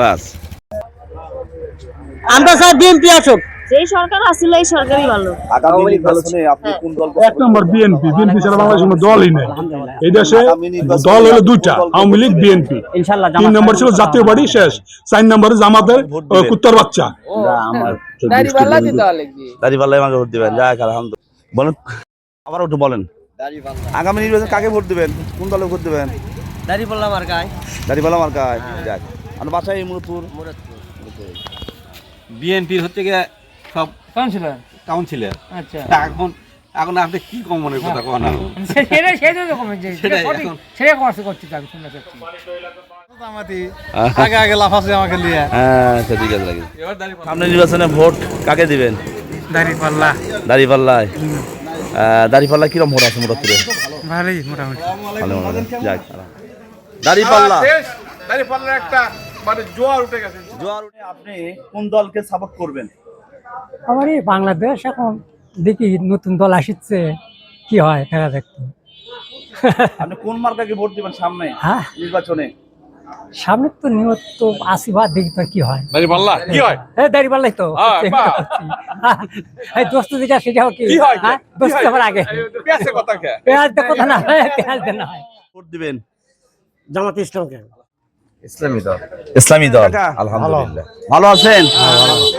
বাস। আমরা sir BNP আসুক। যেই সরকার এই সরকারই ভালো। আগামী নির্বাচনে আপনি কোন দল এক নম্বর বিএনপি। বিএনপি ছাড়া বাংলাদেশ কোনো দলই নেই। এই দেশে দল হলো দুইটা আওয়ামী লীগ বিএনপি। ইনশাল্লাহ তিন নম্বর ছিল জাতীয় বাড়ি শেষ। চার নম্বরে জামাতের কুত্তার বাচ্চা। আমাকে ভোট দিবেন। যাক আলহামদুলিল্লাহ। বলেন আবার একটু বলেন। আগামী নির্বাচনে কাকে ভোট দিবেন? কোন দলে ভোট দিবেন? দাড়িপাল্লা মার্কায়। দাড়িপাল্লা মার্কায়। যাক। আমার বাসায় মুরতুর বিএনপির হচ্ছে গিয়ে সব কাউন্সিলর? কাউন্সিলর। আচ্ছা। এখন এখন আপনি কি কম মনের কথা কন সেটা সেটা কমে। সেটা আমি চাচ্ছি আগে আগে লাফাচ্ছে আমাকে নিয়ে। আচ্ছা ঠিক আছে সামনে নির্বাচনে ভোট কাকে দিবেন? দাড়িপাল্লা। দাড়িপাল্লায়? দাড়িপাল্লা কিরম ভোট আছে মোটামুটি? ভালোই মোটামুটি। ভালো ভালো যাক। দাড়িপাল্লা। দাড়িপাল্লার একটা মানে জোয়ার উঠে গেছে। জোয়ার উঠে আপনি কোন দলকে সাপোর্ট করবেন? আমার এই বাংলাদেশ এখন দেখি নতুন দল আসছে কি হয় দেখা যাক আপনি কোন মার্কাকে ভোট দিবেন সামনে? হ্যাঁ। নির্বাচনে? সামনে তো নিয়ত তো আসি বা দেখি তো কি হয়। দাড়িপাল্লা কি হয়? হ্যাঁ দাঁড়িয়ে তো। হ্যাঁ, এই দোস্ত যেটা সেটাও কি? কি হয়? হ্যাঁ, দোস্ত আমার আগে। পেঁয়াজের কথা কে? পেঁয়াজ কথা না পেঁয়াজ দেন হয় ভোট দিবেন জামাত ইসলামকে। ইসলামী দল। আলহামদুলিল্লাহ। ভালো। আছেন?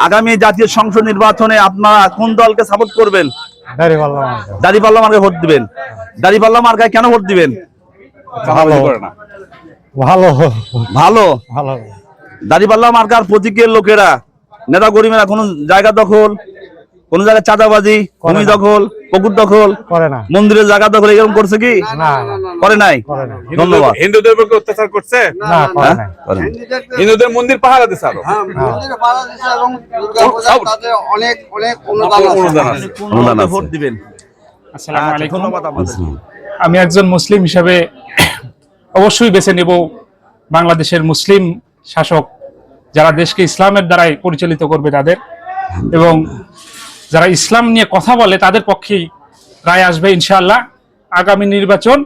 আগামী জাতীয় সংসদ নির্বাচনে আপনারা কোন দলকে সাপোর্ট করবেন? দাড়িপাল্লা মার্কায় ভোট দিবেন। দাড়িপাল্লা মার্কায় কেন ভোট দিবেন? ভালো। ভালো। ভালো। দাড়িপাল্লা মার্কার প্রতীকের লোকেরা নেতা কর্মীরা কোন জায়গা দখল? কোন জায়গায় চাঁদাবাজি? ভূমি দখল? পুকুর দখল? করে না। মন্দিরের জায়গা দখল? এরকম করছে কি? না। করে নাই? ধন্যবাদ। হিন্দুদের উপর অত্যাচার করছে? না হ্যাঁ? করে নাই। হিন্দুদের মন্দির পাহারা দিচ্ছে আরও। অনেক অনেক অনুদান আছে। অনুদান আছে। ভোট দিবেন। আসসালামু আলাইকুম। ধন্যবাদ আপনাদের। আমি একজন মুসলিম হিসাবে অবশ্যই বেছে নেব বাংলাদেশের মুসলিম শাসক যারা দেশকে ইসলামের দ্বারাই পরিচালিত করবে তাদের। এবং যারা ইসলাম নিয়ে কথা বলে তাদের পক্ষেই রায় আসবে ইনশাআল্লাহ। আগামী নির্বাচন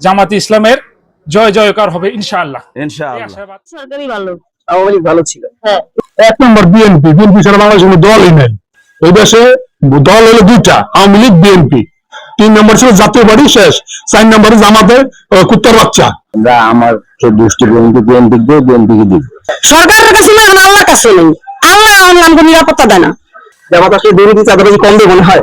জামাতি ইসলামের জয় জয়কার হবে ইনশাআল্লাহ। ইনশাআল্লাহ। আশাবাদ সরকারই ভালো। আওয়ামী লীগ ভালো ছিল। হ্যাঁ। এক নম্বর বিএনপি বিএনপি ছাড়া বাংলাদেশ কোনো দলই নেই। এই দেশে দল হলো দুইটা আওয়ামী লীগ বিএনপি। তিন নম্বর ছিল জাতীয় বাড়ি শেষ চার নম্বরে জামাতের আহ, কুত্তার বাচ্চা। আমরা আমার চোদ্দটি বিএনপি বিএনপি দিয়ে বিএনপি কে দিব? সরকারের কাছে না আল্লাহর কাছে নেই। আল্লাহ আমাকে নিরাপত্তা দেয় না। জামাত আসলে দুর্নীতি চাঁদাবাজি কমবে মনে হয়।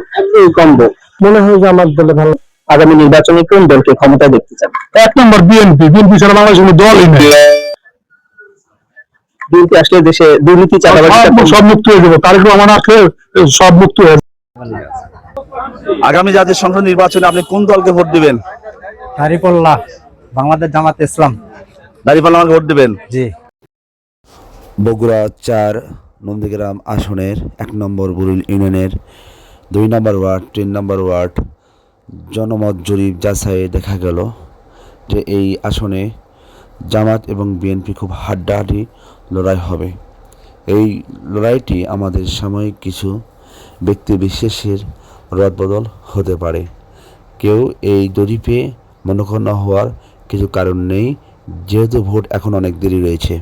কমবে মনে হয় যে আমার দলে ভালো আগামী নির্বাচনে কোন দলকে ক্ষমতায় দেখতে চান? এক নম্বর বিএনপি। বিএনপি ছাড়া বাংলাদেশ কোনো দলই নেই। বিএনপি আসলে দেশে দুর্নীতি সব- সব মুক্ত হয়ে যাবে। তারেক রহমান আসলে সব মুক্ত হয়ে আগামী জাতীয় সংসদ নির্বাচনে আপনি কোন দলকে ভোট দিবেন? দাঁড়িপাল্লা বাংলাদেশ জামাত ইসলাম। দাঁড়িপাল্লা আমাকে ভোট দিবেন? জি। বগুড়া চার নন্দীগ্রাম আসনের এক নম্বর বুরুল ইউনিয়নের দুই নম্বর ওয়ার্ড তিন নম্বর ওয়ার্ড জনমত জরিপ যাচাইয়ে দেখা গেল যে এই আসনে জামাত এবং বিএনপি খুব হাড্ডাহাড্ডি লড়াই হবে। এই লড়াইটি আমাদের সাময়িক কিছু ব্যক্তি বিশেষের রদবদল হতে পারে। কেউ এই জরিপে মনোক্ষণ হওয়ার কিছু কারণ নেই, যেহেতু ভোট এখন অনেক দেরি রয়েছে।